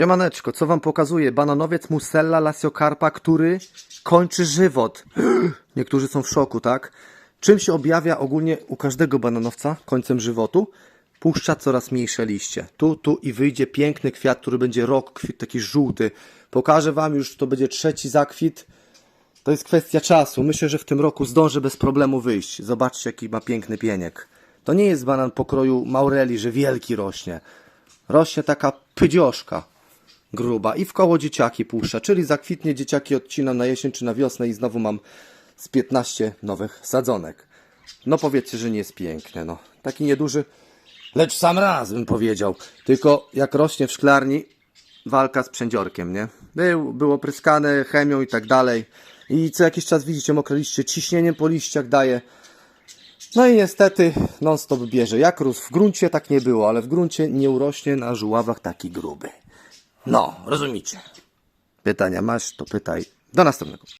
Siemaneczko, co wam pokazuje? Bananowiec Musella lasiokarpa, który kończy żywot. Niektórzy są w szoku, tak? Czym się objawia ogólnie u każdego bananowca końcem żywotu? Puszcza coraz mniejsze liście. Tu, tu i wyjdzie piękny kwiat, który będzie rok, kwit taki żółty. Pokażę wam już, to będzie trzeci zakwit. To jest kwestia czasu. Myślę, że w tym roku zdąży bez problemu wyjść. Zobaczcie, jaki ma piękny pieniek. To nie jest banan pokroju Maureli, że wielki rośnie. Rośnie taka pydzioszka gruba i w koło dzieciaki puszcza, czyli zakwitnie dzieciaki odcinam na jesień czy na wiosnę i znowu mam z 15 nowych sadzonek. No powiedzcie, że nie jest piękny, no. Taki nieduży, lecz sam raz bym powiedział. Tylko jak rośnie w szklarni, walka z przędziorkiem, nie? Był, było pryskane chemią i tak dalej. I co jakiś czas widzicie mokre liście, ciśnieniem po liściach daje. No i niestety non stop bierze. Jak rósł w gruncie, tak nie było, ale w gruncie nie urośnie na żuławach taki gruby. No, rozumiecie. Pytania masz, to pytaj. Do następnego.